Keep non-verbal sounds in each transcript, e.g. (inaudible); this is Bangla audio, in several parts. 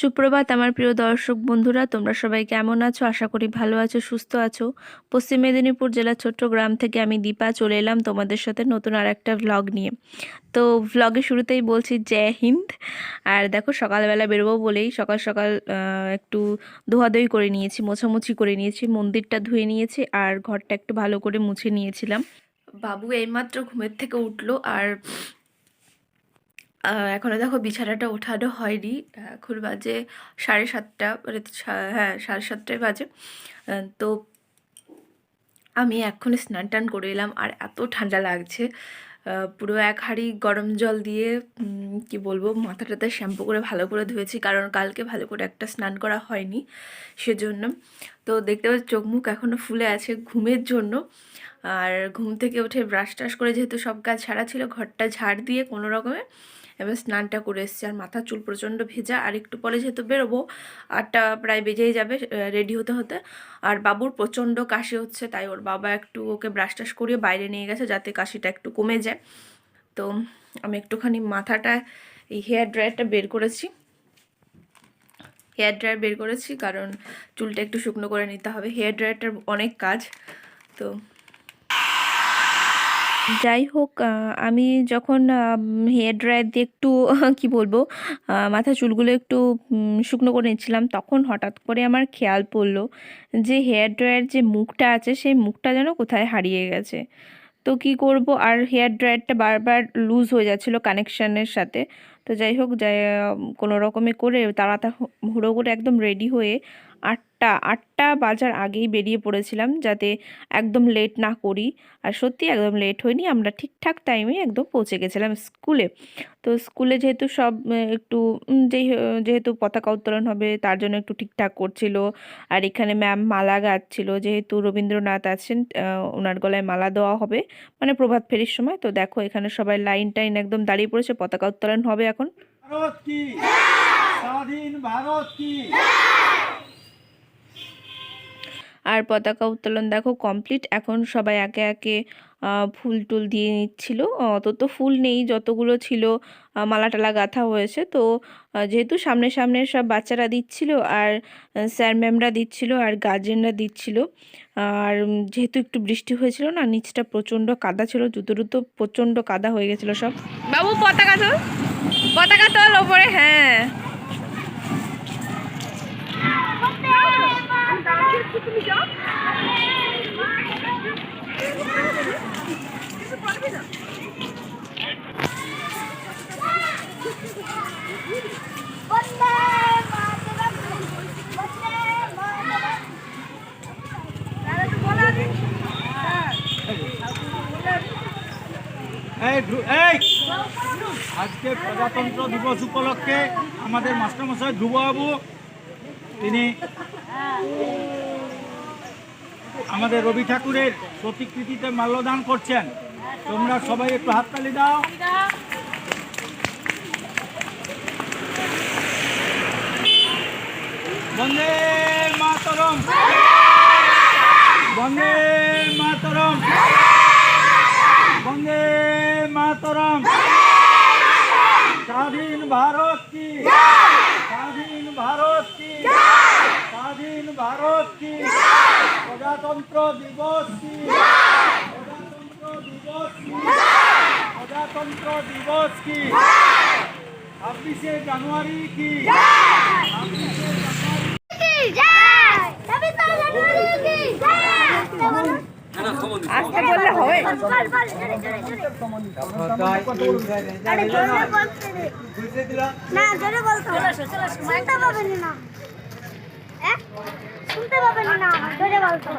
সুপ্রভাত আমার প্রিয় দর্শক বন্ধুরা, তোমরা সবাই কেমন আছো? আশা করি ভালো আছো, সুস্থ আছো। পশ্চিম মেদিনীপুর জেলার ছোট্ট গ্রাম থেকে আমি দীপা চলে এলাম তোমাদের সাথে নতুন আর একটা ভ্লগ নিয়ে। তো ভ্লগের শুরুতেই বলছি জয় হিন্দ। আর দেখো, সকালবেলা বেরোবো বলেই সকাল সকাল একটু ধোয়াধুয়ি করে নিয়েছি, মোছামুছি করে নিয়েছি, মন্দিরটা ধুয়ে নিয়েছি আর ঘরটা একটু ভালো করে মুছে নিয়েছিলাম। বাবু এইমাত্র ঘুমের থেকে উঠল আর আহ, এখনও দেখো বিছানাটা ওঠানো হয়নি। এখন বাজে সাড়ে সাতটা মানে হ্যাঁ সাড়ে সাতটায় বাজে। তো আমি এক্ষুনি স্নান টান করে এলাম আর এত ঠান্ডা লাগছে। পুরো এক হাঁড়ি গরম জল দিয়ে কি বলব মাথা টাথা শ্যাম্পু করে ভালো করে ধুয়েছি কারণ কালকে ভালো করে একটা স্নান করা হয়নি সেজন্য। তো দেখতে পাচ্ছি চোখ মুখ এখনও ফুলে আছে ঘুমের জন্য। আর ঘুম থেকে উঠে ব্রাশ টাশ করে যেহেতু সব কাজ ছাড়া ছিল ঘরটা ঝাড় দিয়ে কোনো রকমে এবার স্নানটা করে এসেছি, আর মাথার চুল প্রচণ্ড ভেজা, আর একটু পরে যেহেতু বেরোবো, আটটা প্রায় বেজেই যাবে রেডি হতে হতে। আর বাবুর প্রচণ্ড কাশি হচ্ছে, তাই ওর বাবা একটু ওকে ব্রাশ টাশ করিয়ে বাইরে নিয়ে গেছে, যাতে কাশিটা একটু কমে যায়। তো আমি একটুখানি মাথাটা, এই হেয়ার ড্রায়ারটা বের করেছি। হেয়ার ড্রায়ার বের করেছি, কারণ চুলটা একটু শুকনো করে নিতে হবে। হেয়ার ড্রায়ারটার অনেক কাজ, তো যাই হোক আমি যখন হেয়ার ড্রায়ার দিয়ে একটু, (laughs) কি বলব মাথার চুলগুলো একটু শুকনো করে নিচ্ছিলাম, তখন হঠাৎ করে আমার খেয়াল পড়ল যে হেয়ার ড্রায়ার যে মুখটা আছে, সেই মুখটা যেন কোথায় হারিয়ে গেছে। তো কি করব? আর হেয়ার ড্রায়ারটা বারবার লুজ হয়ে যাচ্ছিল কানেকশানের সাথে। তো যাই হোক, যাই কোনো রকমে করে তাড়াতাড়ি হুড়ো করে একদম রেডি হয়ে আটটা আটটা বাজার আগেই বেরিয়ে পড়েছিলাম যাতে একদম লেট না করি। আর সত্যি একদম লেট হয়নি আমরা ঠিকঠাক টাইমে একদম পৌঁছে গেছিলাম স্কুলে তো স্কুলে যেহেতু সব একটু যেই যেহেতু পতাকা উত্তোলন হবে তার জন্য একটু ঠিকঠাক করছিল। আর এখানে ম্যাম মালা গাচ্ছিল যেহেতু রবীন্দ্রনাথ আছেন ওনার গলায় মালা দেওয়া হবে মানে প্রভাত ফেরির সময়। তো দেখো এখানে সবাই লাইন টাইন একদম দাঁড়িয়ে পড়েছে পতাকা উত্তোলন হবে এখন। ভারত কি? স্বাধীন ভারত কি? আর পতাকা উত্তোলন দেখো কমপ্লিট এখন সবাই একে একে ফুল টুল দিয়ে নিচ্ছিল। অত তো ফুল নেই, যতগুলো ছিল মালা টালা গাঁথা হয়েছে। তো যেহেতু সামনে সামনে সব বাচ্চারা দিচ্ছিল আর স্যার ম্যামরা দিচ্ছিল আর গার্জেনরা দিচ্ছিল, আর যেহেতু একটু বৃষ্টি হয়েছিল না, নিচটা প্রচণ্ড কাদা ছিল, জুতো টুতো প্রচণ্ড কাদা হয়ে গেছিল সব। বাবু, পতাকা তোল পতাকা তোল ওপরে হ্যাঁ বন্দে মাতরম বন্দে মাতরম তাহলে তো বলা দিন এই ধ্রু- এই আজকে প্রজাতন্ত্র দিবস উপলক্ষে আমাদের মাস্টারমশাই ধ্রুববাবু তিনি আমাদের রবি ঠাকুরের প্রতিকৃতিতে মাল্যদান করছেন। তোমরা সবাই একটু হাততালি দাও। বন্দে মাতরম। বন্দে মাতরম। বন্দে মাতরম। স্বাধীন ভারত কি স্বাধীন ভারত কি স্বাধীন ভারত কি প্রজাতন্ত্র দিবস। কি প্রজাতন্ত্র দিবস কি? প্রজাতন্ত্র দিবস কি? ছাব্বিশে জানুয়ারি কি আসতে বললে হবে না জোরে বলতে হবে শুনতে পাবেন না? শুনতে পাবেন না জোরে বলতে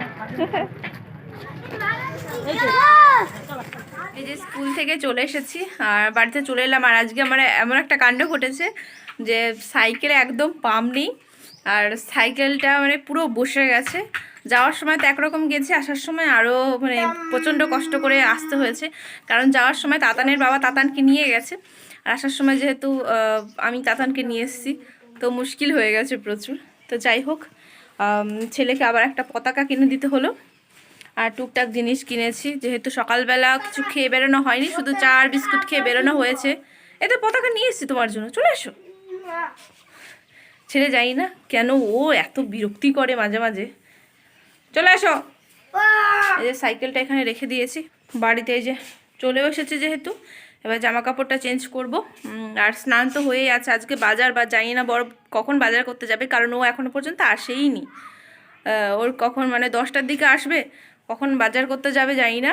এই যে স্কুল থেকে চলে এসেছি আর বাড়িতে চলে এলাম। আর আজকে আমার এমন একটা কাণ্ড ঘটেছে যে সাইকেলে একদম পাম নেই আর সাইকেলটা মানে পুরো বসে গেছে। যাওয়ার সময় তো একরকম গেছে, আসার সময় আরও মানে প্রচণ্ড কষ্ট করে আসতে হয়েছে। কারণ যাওয়ার সময় তাতানের বাবা তাতানকে নিয়ে গেছে। আর আসার সময় যেহেতু আমি তাতানকে নিয়ে এসেছি, তো মুশকিল হয়ে গেছে প্রচুর। তো যাই হোক ছেলেকে আবার একটা পতাকা কিনে দিতে হলো। আর টুকটাক জিনিস কিনেছি, যেহেতু সকালবেলা কিছু খেয়ে বেরোনো হয়নি, শুধু চা আর বিস্কুট খেয়ে বেরোনো হয়েছে। এতে পতাকা নিয়ে এসেছি তোমার জন্য, চলে এসো। ছেড়ে যাই না, কেন ও এত বিরক্তি করে মাঝে মাঝে। চলে আসো এই যে সাইকেলটা এখানে রেখে দিয়েছি, বাড়িতে এই যে চলেও এসেছে যেহেতু। এবার জামা কাপড়টা চেঞ্জ করব আর স্নান তো হয়েই আছে। আজকে বাজার বা জানি না বড় কখন বাজার করতে যাবে কারণ ও এখনও পর্যন্ত আসেইনি আহ, ওর কখন মানে দশটার দিকে আসবে কখন বাজার করতে যাবে জানি না।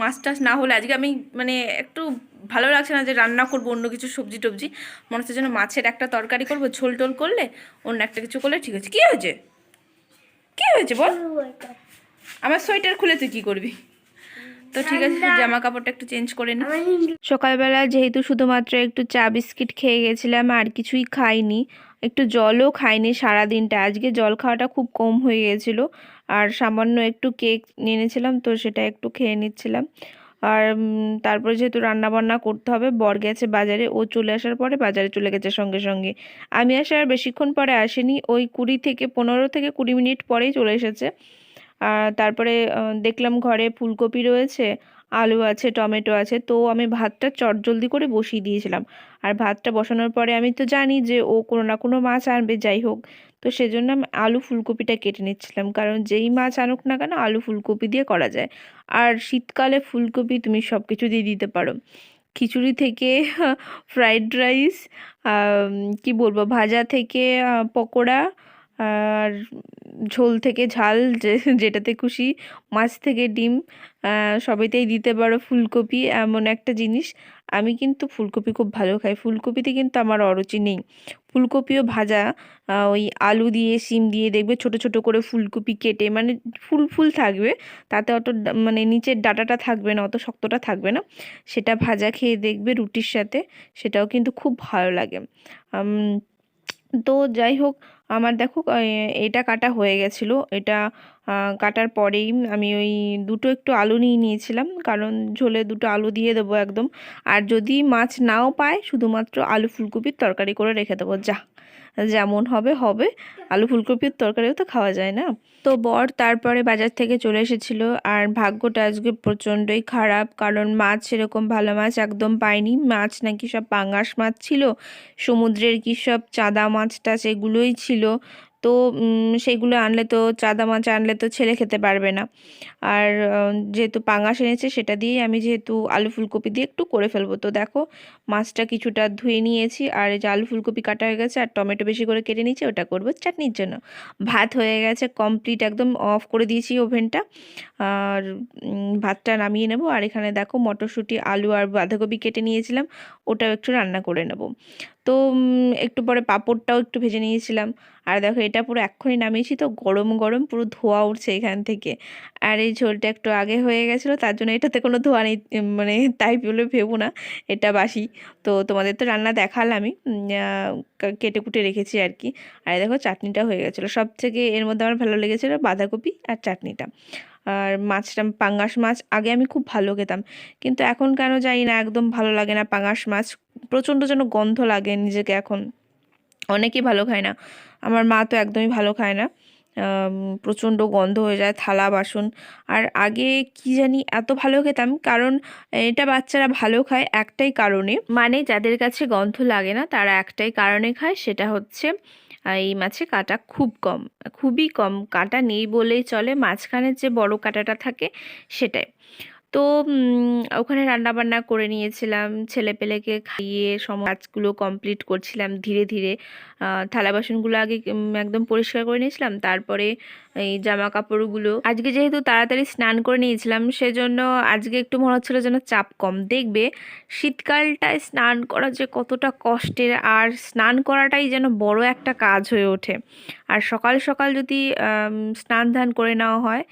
মাছ টাছ না হলে আজকে আমি মানে একটু ভালো লাগছে না যে রান্না করব অন্য কিছু সবজি টবজি। মনে হচ্ছে যেন মাছের একটা তরকারি করব ঝোল টোল করলে অন্য একটা কিছু করলে ঠিক আছে। কী হয়েছে? কী হয়েছে বল? আমার সোয়েটার খুলে তুই কী করবি? তো ঠিক আছে জামা কাপড়টা একটু চেঞ্জ করে নি। সকালবেলা যেহেতু শুধুমাত্র একটু চা বিস্কিট খেয়ে গেছিলাম আর কিছুই খাইনি একটু জলও খাইনি সারা দিনটা আজকে জল খাওয়াটা খুব কম হয়ে গেছিল আর সামান্য একটু কেক এনেছিলাম তো সেটা একটু খেয়ে নিচ্ছিলাম। আর তারপরে যেহেতু রান্না বান্না করতে হবে বর গেছে বাজারে ও চলে আসার পরে বাজারে চলে গেছে সঙ্গে সঙ্গে। আমি আসার বেশিক্ষণ পরে আসেনি ওই কুড়ি থেকে পনেরো থেকে কুড়ি মিনিট পরেই চলে এসেছে। তারপরে দেখলাম ঘরে ফুলকপি রয়েছে, আলু আছে, টমেটো আছে, তো আমি ভাতটা চটজলদি করে বসিয়ে দিয়েছিলাম। আর ভাতটা বসানোর পরে আমি তো জানি যে ও কোনো না কোনো মাছ আনবে, যাই হোক। তো সেজন্য আমি আলু ফুলকপিটা কেটে নিচ্ছিলাম, কারণ যেই মাছ আনুক না কেন আলু ফুলকপি দিয়ে করা যায়। আর শীতকালে ফুলকপি তুমি সব কিছু দিয়ে দিতে পারো। খিচুড়ি থেকে ফ্রাইড রাইস কি বলব, ভাজা থেকে পকোড়া আর ঝোল থেকে ঝাল যেটাতে খুশি, মাছ থেকে ডিম সবেতেই দিতে পারো ফুলকপি এমন একটা জিনিস। আমি কিন্তু ফুলকপি খুব ভালো খাই। ফুলকপিতে কিন্তু আমার অরুচি নেই। ফুলকপিও ভাজা ওই আলু দিয়ে, শিম দিয়ে দেখবে ছোট ছোট করে ফুলকপি কেটে মানে ফুল ফুল থাকবে। তাতে অত মানে নিচের ডাটাটা থাকবে না, অত শক্তটা থাকবে না। সেটা ভাজা খেয়ে দেখবে রুটির সাথে। সেটাও কিন্তু খুব ভালো লাগে। তো যাই হোক আমার দেখো এটা কাটা হয়ে গেছিল। এটা কাটার পরেই আমি ওই দুটো একটু আলু নিয়ে নিয়েছিলাম, কারণ ঝোলে দুটো আলু দিয়ে দেবো একদম। আর যদি মাছ নাও পায়, শুধুমাত্র আলু ফুলকপির তরকারি করে রেখে দেবো। যা, যেমন হবে হবে। আলু ফুলকপির তরকারিও তো খাওয়া যায় না। তো বর তারপরে বাজার থেকে চলে এসেছিল, আর ভাগ্যটা আজকে প্রচণ্ডই খারাপ, কারণ মাছ সেরকম ভালো মাছ একদম পাইনি। মাছ নাকি সব পাঙ্গাস মাছ ছিল, সমুদ্রের কি সব চাঁদা মাছ টাছ এগুলোই ছিল। তো উম, সেগুলো আনলে তো চাঁদা মাছ আনলে তো ছেলে খেতে পারবে না। আর যেহেতু পাঙাশ এনেছে সেটা দিয়েই আমি যেহেতু আলু ফুলকপি দিয়ে একটু করে ফেলব। তো দেখো মাছটা কিছুটা ধুয়ে নিয়েছি আর যে আলু ফুলকপি কাটা হয়ে গেছে আর টমেটো বেশি করে কেটে নিয়েছি ওটা করব চাটনির জন্য। ভাত হয়ে গেছে কমপ্লিট একদম অফ করে দিয়েছি ওভেনটা। আর ভাতটা নামিয়ে নেব আর এখানে দেখো মটরশুঁটি আলু আর বাঁধাকপি কেটে নিয়েছিলাম ওটাও একটু রান্না করে নেব। তো একটু পরে পাঁপড়টাও একটু ভেজে নিয়েছিলাম। আর দেখো এটা পুরো এক্ষুনি নামিয়েছি তো, গরম গরম পুরো ধোয়া উঠছে এখান থেকে। আর এই ঝোলটা একটু আগে হয়ে গেছিল, তার জন্য এটাতে কোনো ধোয়া নেই মানে তাই বলে ভেবো না, এটা বাসি। তো তোমাদের তো রান্না দেখালামই কেটে কুটে রেখেছি আর কি। আর দেখো চাটনিটা হয়ে গেছিল। সব থেকে এর মধ্যে আমার ভালো লেগেছিলো বাঁধাকপি আর চাটনিটা। আর মাছটা, পাঙ্গাস মাছ আগে আমি খুব ভালো খেতাম। কিন্তু এখন কেন জানি না, একদম ভালো লাগে না পাঙ্গাস মাছ। প্রচণ্ড যেন গন্ধ লাগে নিজেকে এখন। অনেকেই ভালো খায় না। আমার মা তো একদমই ভালো খায় না। প্রচণ্ড গন্ধ হয়ে যায়, থালা, বাসন। আর আগে কি জানি এত ভালো খেতাম, কারণ এটা বাচ্চারা ভালো খায় একটাই কারণে। মানে যাদের কাছে গন্ধ লাগে না, তারা একটাই কারণে খায়, সেটা হচ্ছে আহ, এই মাছে কাটা খুব কম খুবই কম। কাটা নেই বলেই চলে মাঝখানের যে বড় কাটাটা থাকে সেটাই। তো ওখানে রান্না বান্না করে নিয়েছিলাম। ছেলে পেলেকে খাইয়ে সব কাজগুলো কমপ্লিট করছিলাম ধীরে ধীরে। থালা বাসনগুলো আগে একদম পরিষ্কার করে নিয়েছিলাম। তারপরে এই জামা কাপড়গুলো আজকে যেহেতু তাড়াতাড়ি স্নান করে নিয়েছিলাম, সেজন্য আজকে একটু মনে হচ্ছিল যেন চাপ কম। দেখবে শীতকালটায় স্নান করা যে কতটা কষ্টের, আর স্নান করাটাই যেন বড় একটা কাজ হয়ে ওঠে। আর সকাল সকাল যদি স্নান ধান করে নেওয়া হয়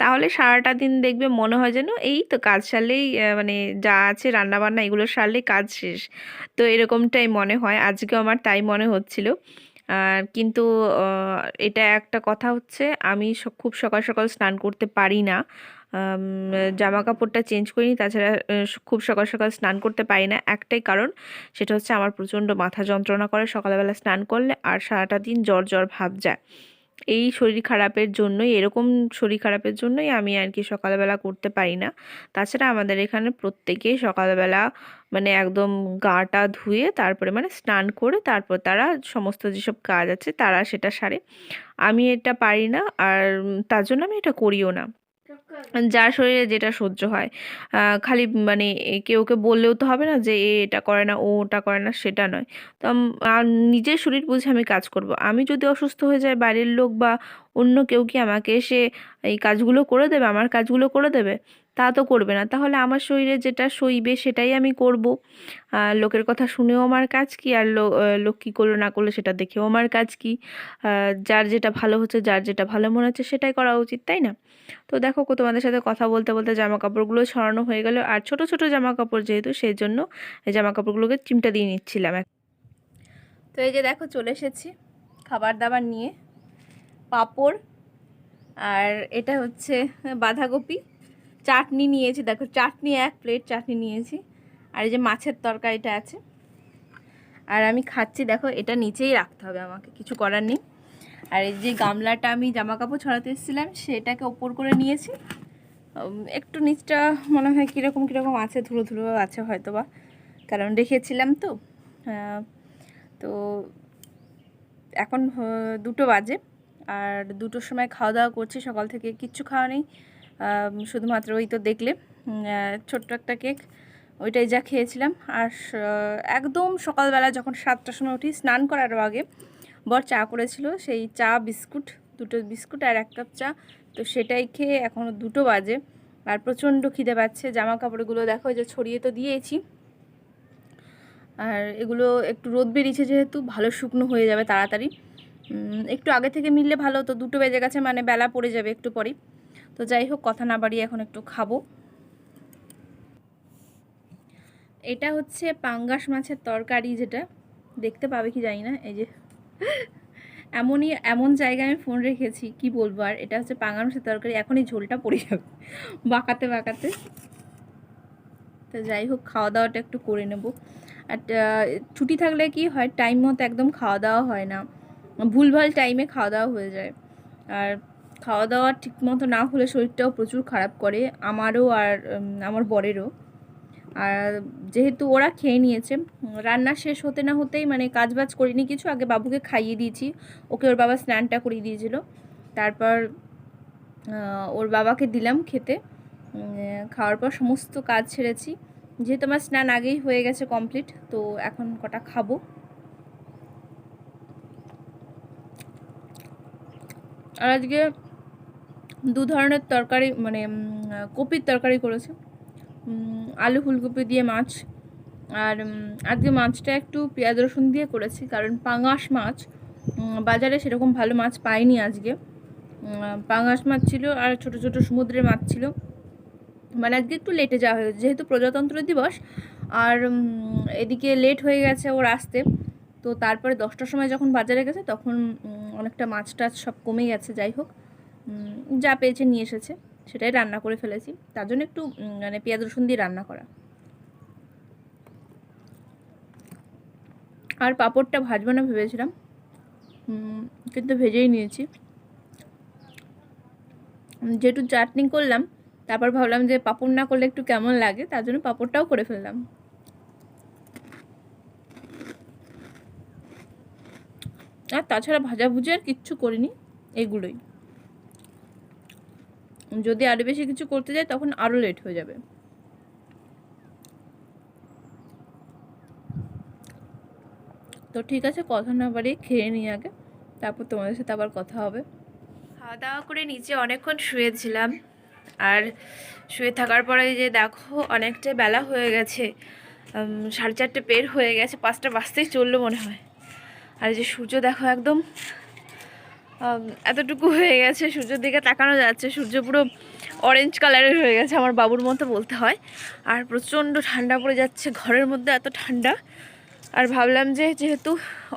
তাহলে সারাটা দিন দেখবে মনে হয় যেন এই তো কাজ সারলেই মানে যা আছে রান্না বান্না এগুলো সারলেই কাজ শেষ। তো এরকমটাই মনে হয়, আজকেও আমার তাই মনে হচ্ছিল। আর কিন্তু এটা একটা কথা হচ্ছে, আমি খুব সকাল সকাল স্নান করতে পারি না। জামা কাপড়টা চেঞ্জ করিনি, তাছাড়া খুব সকাল সকাল স্নান করতে পারি না। একটাই কারণ, সেটা হচ্ছে আমার প্রচণ্ড মাথা যন্ত্রণা করে সকালবেলা স্নান করলে, আর সারাটা দিন জ্বর জ্বর ভাব যায়। এই শরীর খারাপের জন্যই, এরকম শরীর খারাপের জন্যই আমি আর কি সকালবেলা করতে পারি না। তাছাড়া আমাদের এখানে প্রত্যেকেই সকালবেলা মানে একদম গাটা ধুয়ে, তারপরে মানে স্নান করে, তারপর তারা সমস্ত যেসব কাজ আছে তারা সেটা সারে। আমি এটা পারি না আর তার জন্য আমি এটা করিও না। যার শরীরে যেটা সহ্য হয় খালি মানে এ কেউ কে বললেও তো হবে না যে এ এটা করে না, ও ওটা করে না, সেটা নয়। তো নিজের শরীর বুঝে আমি কাজ করব। আমি যদি অসুস্থ হয়ে যাই বাড়ির লোক বা অন্য কেউ কি আমাকে এসে এই কাজগুলো করে দেবে, আমার কাজগুলো করে দেবে? তা তো করবে না। তাহলে আমার শরীরে যেটা সইবে সেটাই আমি করব। লোকের কথা শুনেও আমার কাজ কি? আর লোক কী করল না করল সেটা দেখেও আমার কাজ কি? যার যেটা ভালো হচ্ছে, যার যেটা ভালো মনে হচ্ছে সেটাই করা উচিত, তাই না? তো দেখো তোমাদের সাথে কথা বলতে বলতে জামা কাপড়গুলো ছড়ানো হয়ে গেল। আর ছোট ছোট জামা কাপড় যেহেতু, সেই জন্য জামা কাপড়গুলোকে চিমটা দিয়ে নিচ্ছিলাম। তো এই যে দেখো, চলে এসেছি খাবার দাবার নিয়ে। পাঁপড়, আর এটা হচ্ছে বাঁধাকপি। চাটনি নিয়েছি দেখো চাটনি এক প্লেট চাটনি নিয়েছি। আর এই যে মাছের তরকারিটা আছে। আর আমি খাচ্ছি দেখো এটা নিচেই রাখতে হবে আমাকে কিছু করার নেই। আর এই যে গামলাটা আমি জামা কাপড় ছড়াতে এসেছিলাম সেটাকে ওপর করে নিয়েছি। একটু নিচটা মনে হয় কীরকম কীরকম আছে ধুলো ধুলো আছে হয়তো বা কারণ রেখেছিলাম তো আহ, তো এখন দুটো বাজে। আর দুটোর সময় খাওয়া দাওয়া করছি সকাল থেকে কিচ্ছু খাওয়া নেই। শুধুমাত্র ওই তো দেখলে ছোট্ট একটা কেক, ওইটাই যা খেয়েছিলাম। আর একদম সকালবেলা যখন সাতটার সময় উঠি, স্নান করার আগে বর চা করেছিল, সেই চা, বিস্কুট, দুটো বিস্কুট আর এক কাপ চা। তো সেটাই খেয়ে এখনও দুটো বাজে, আর প্রচণ্ড খিদে পাচ্ছে। জামা কাপড়গুলো দেখো যে ছড়িয়ে তো দিয়েছি। আর এগুলো একটু রোদ বেরিয়েছে যেহেতু, ভালো শুকনো হয়ে যাবে তাড়াতাড়ি। একটু আগে থেকে মিললে ভালো হতো, দুটো বেজে গেছে মানে বেলা পড়ে যাবে একটু পরেই। তো যাই হোক, কথা না বাড়িয়ে এখন একটু খাব। এটা হচ্ছে পাঙ্গাস মাছের তরকারি যেটা। দেখতে পাবে কি জানি না, এই যে। এমনই, এমন জায়গায় আমি ফোন রেখেছি, কি বলব আর? এটা হচ্ছে পাঙ্গাস মাছের তরকারি, এখনই ঝোলটা পড়ে যাবে, বাঁকাতে বাঁকাতে। তো যাই হোক খাওয়া দাওয়াটা একটু করে নেব। আর ছুটি থাকলে কি হয় টাইম মতো একদম খাওয়া দাওয়া হয় না। ভুলভাল টাইমে খাওয়া দাওয়া হয়ে যায়। আর খাওয়া দাওয়া ঠিক মতো না হলে শরীরটাও প্রচুর খারাপ করে, আমারও আর আমার বরেরও। আর যেহেতু ওরা খেয়ে নিয়েছে, রান্না শেষ হতে না হতেই মানে কাজ বাজ করিনি কিছু, আগে বাবুকে খাইয়ে দিয়েছি। ওকে ওর বাবা স্নানটা করিয়ে দিয়েছিল। তারপর ওর বাবাকে দিলাম খেতে। খাওয়ার পর সমস্ত কাজ ছেড়েছি যেহেতু আমার স্নান আগেই হয়ে গেছে কমপ্লিট, তো এখন কটা খাব। আর আজকে দু ধরনের তরকারি মানে কপির তরকারি করেছি। আলু ফুলকপি দিয়ে মাছ, আর আজকে মাছটা একটু পেঁয়াজ রসুন দিয়ে করেছি, কারণ পাঙাশ মাছ বাজারে সেরকম ভালো মাছ পাইনি আজকে। পাঙাশ মাছ ছিল আর ছোট ছোট সমুদ্রের মাছ ছিল। মানে আজকে একটু লেটে যাওয়া হয়েছে যেহেতু প্রজাতন্ত্র দিবস, আর এদিকে লেট হয়ে গেছে ওর আসতে। তো তারপরে দশটার সময় যখন বাজারে গেছে, তখন অনেকটা মাছ টাছ সব কমে গেছে, যাই হোক। যা পেয়েছে নিয়ে এসেছে, সেটাই রান্না করে ফেলেছি। তার জন্য একটু মানে পেঁয়াজ রসুন দিয়ে রান্না করা। আর পাঁপড়টা ভাজবো না ভেবেছিলাম কিন্তু ভেজেই নিয়েছি। যেহেতু চাটনি করলাম, তারপর ভাবলাম যে পাঁপড় না করলে একটু কেমন লাগে, তার জন্য পাঁপড়টাও করে ফেললাম। আর তাছাড়া ভাজাভুজি আর কিচ্ছু করিনি এইগুলোই যদি আরও বেশি কিছু করতে যাই তখন আরও লেট হয়ে যাবে। তো ঠিক আছে, কথা না বাড়িয়ে খেয়ে নিই আগে, তারপর তোমাদের সাথে আবার কথা হবে। খাওয়া দাওয়া করে নিচে অনেকক্ষণ শুয়েছিলাম, আর শুয়ে থাকার পরে যে দেখো, অনেকটা বেলা হয়ে গেছে সাড়ে চারটে পের হয়ে গেছে, পাঁচটা বাজতেই চলল মনে হয়। আর যে সূর্য দেখো একদম এতটুকু হয়ে গেছে, সূর্যের দিকে তাকানো যাচ্ছে, সূর্য পুরো অরেঞ্জ কালারের হয়ে গেছে আমার বাবুর মতো বলতে হয়। আর প্রচণ্ড ঠান্ডা পড়ে যাচ্ছে, ঘরের মধ্যে এত ঠান্ডা। আর ভাবলাম যে যেহেতু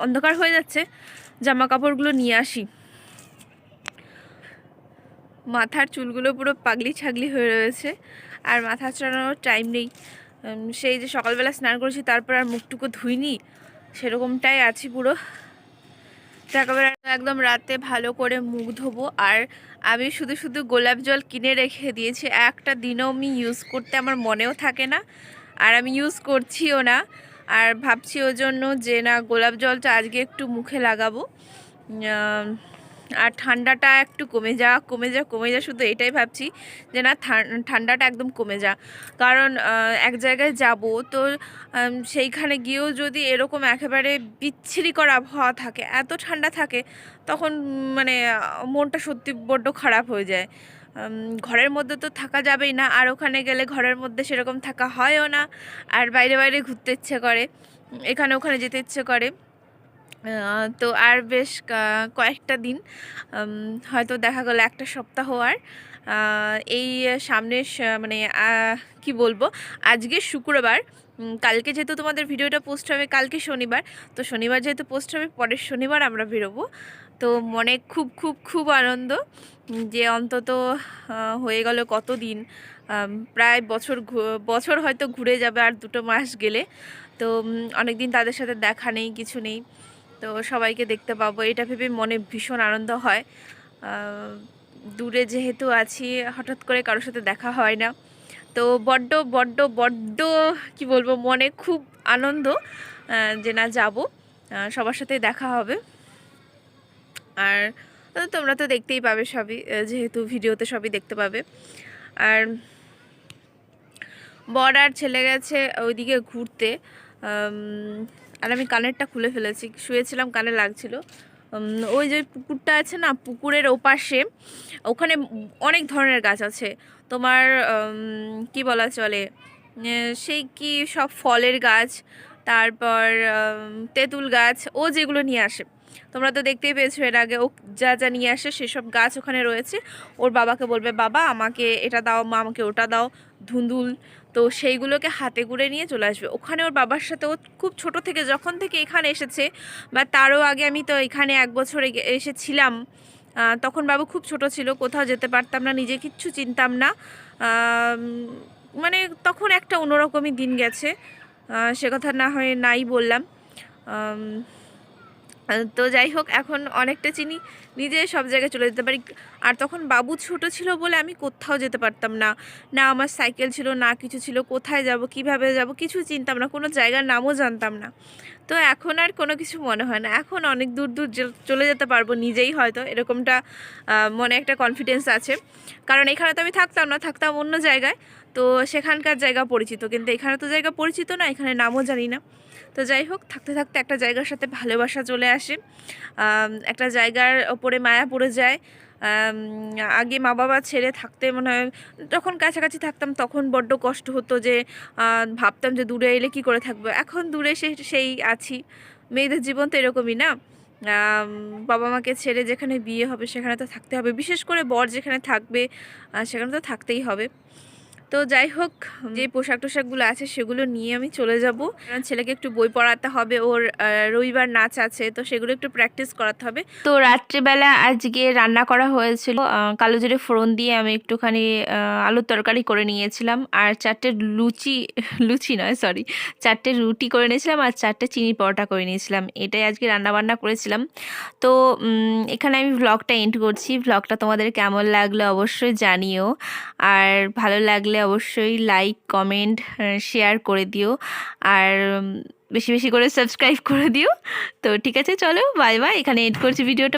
অন্ধকার হয়ে যাচ্ছে জামা কাপড়গুলো নিয়ে আসি। মাথার চুলগুলো পুরো পাগলি ছাগলি হয়ে রয়েছে, আর মাথা চড়ানোর টাইম নেই। সেই যে সকালবেলা স্নান করেছি, তারপর আর মুখটুকু ধুইনি, সেরকমটাই আছি পুরো। একেবারে একদম রাতে ভালো করে মুখ ধোবো। আর আমি শুধু শুধু গোলাপ জল কিনে রেখে দিয়েছি। একটা দিনও আমি ইউজ করতে আমার মনেও থাকে না। আর আমি ইউজ করছিও না। আর ভাবছি ওজন্য জন্য যে না গোলাপ জলটা আজকে একটু মুখে লাগাবো। আর ঠান্ডাটা একটু কমে যা কমে যা কমে যা, শুধু এটাই ভাবছি যে না ঠান- ঠান্ডাটা একদম কমে যা। কারণ এক জায়গায় যাব তো সেইখানে গিয়েও যদি এরকম একেবারে বিচ্ছিরিকর আবহাওয়া থাকে, এত ঠান্ডা থাকে, তখন মানে মনটা সত্যি বড্ড খারাপ হয়ে যায়। ঘরের মধ্যে তো থাকা যাবেই না, আর ওখানে গেলে ঘরের মধ্যে সেরকম থাকা হয়ও না, আর বাইরে বাইরে ঘুরতে ইচ্ছে করে এখানে ওখানে যেতে ইচ্ছে করে। তো আর বেশ কয়েকটা দিন হয়তো দেখা গেল একটা সপ্তাহ আর। এই সামনের মানে কি বলব, আজকে শুক্রবার কালকে যেহেতু তোমাদের ভিডিওটা পোস্ট হবে, কালকে শনিবার, তো শনিবার যেহেতু পোস্ট হবে, পরের শনিবার আমরা বেরোবো। তো মনে খুব খুব খুব আনন্দ যে অন্তত হয়ে গেল কত দিন প্রায় বছর বছর হয়তো ঘুরে যাবে আর দুটো মাস গেলে। তো অনেক দিন তাদের সাথে দেখা নেই, কিছু নেই। তো সবাইকে দেখতে পাবো। এটা ভেবে মনে ভীষণ আনন্দ হয়। দূরে যেহেতু আছি, হঠাৎ করে কারোর সাথে দেখা হয় না। তো বড্ড বড্ড বড্ড, কি বলব, মনে খুব আনন্দ যে না যাব। সবার সাথে দেখা হবে। আর তোমরা তো দেখতেই পাবে সবই যেহেতু ভিডিওতে সবই দেখতে পাবে। আর বর আর ছেলে গেছে ওইদিকে ঘুরতে। আর আমি কানেরটা খুলে ফেলেছি, শুয়েছিলাম, কানে লাগছিল। ওই যে পুকুরটা আছে না, পুকুরের ওপাশে, ওখানে অনেক ধরনের গাছ আছে। তোমার কি বলা চলে সেই কি সব ফলের গাছ, তারপর তেঁতুল গাছ, ও যেগুলো নিয়ে আসে। তোমরা তো দেখতেই পেয়েছ এর আগে, ও যা যা নিয়ে আসে, সেসব গাছ ওখানে রয়েছে। ওর বাবাকে বলবে, বাবা, আমাকে এটা দাও, মা আমাকে ওটা দাও, ধুন্দুল। তো সেইগুলোকে হাতে করে নিয়ে চলে আসবে। ওখানে ওর বাবার সাথে ও খুব ছোট থেকে যখন থেকে এখানে এসেছে, বা তারও আগে আমি তো এখানে এক বছর এসেছিলাম তখন বাবু খুব ছোট ছিল, কোথাও যেতে পারতাম না, নিজে কিচ্ছু চিনতাম না। মানে তখন একটা অন্যরকমই দিন গেছে সে কথা না হয়ে নাই বললাম। তো যাই হোক, এখন অনেকটা চিনি নিজে সব জায়গায় চলে যেতে পারি। আর তখন বাবু ছোট ছিল বলে আমি কোথাও যেতে পারতাম না। না আমার সাইকেল ছিল, না কিছু ছিল, কোথায় যাব, কীভাবে যাব, কিছু চিনতাম না, কোনো জায়গার নামও জানতাম না। তো এখন আর কোনো কিছু মনে হয় না। এখন অনেক দূর দূর চলে যেতে পারব নিজেই হয়তো, এরকমটা মনে একটা কনফিডেন্স আছে। কারণ এখানে তো আমি থাকতাম না, থাকতাম অন্য জায়গায়। তো সেখানকার জায়গা পরিচিত, কিন্তু এখানে তো জায়গা পরিচিত না, এখানে নামও জানি না। তো যাই হোক, থাকতে থাকতে একটা জায়গার সাথে ভালোবাসা চলে আসে। একটা জায়গার ওপরে মায়া পড়ে যায়। আগে মা বাবা ছেড়ে থাকতে মনে হয়, যখন কাছাকাছি থাকতাম তখন বড্ড কষ্ট হতো যে ভাবতাম যে দূরে এলে কি করে থাকব। এখন দূরে সে, সেই আছি। মেয়েদের জীবন তো এরকমই না। বাবা মাকে ছেড়ে যেখানে বিয়ে হবে সেখানে তো থাকতে হবে। বিশেষ করে বর যেখানে থাকবে সেখানে তো থাকতেই হবে। তো যাই হোক, যে পোশাক টোশাকগুলো আছে সেগুলো নিয়ে আমি চলে যাব। কারণ ছেলেকে একটু বই পড়াতে হবে, ওর রবিবার নাচ আছে, তো সেগুলো একটু প্র্যাকটিস করাতে হবে। তো রাত্রিবেলা আজকে রান্না করা হয়েছিল কালো জিরে ফোড়ন দিয়ে আমি একটুখানি আলুর তরকারি করে নিয়েছিলাম, আর চারটে লুচি লুচি নয় সরি চারটে রুটি করে নিয়েছিলাম, আর চারটে চিনি পরোটা করে নিয়েছিলাম। এটাই আজকে রান্না বান্না করেছিলাম। তো এখানে আমি ভ্লগটা এন্ড করছি। ভ্লগটা তোমাদের কেমন লাগল অবশ্যই জানিও। আর ভালো লাগলে অবশ্যই লাইক কমেন্ট শেয়ার করে দিও। আর বেশি বেশি করে সাবস্ক্রাইব করে দিও। তো ঠিক আছে, চলো বাই বাই এখানে এড করছি ভিডিওটা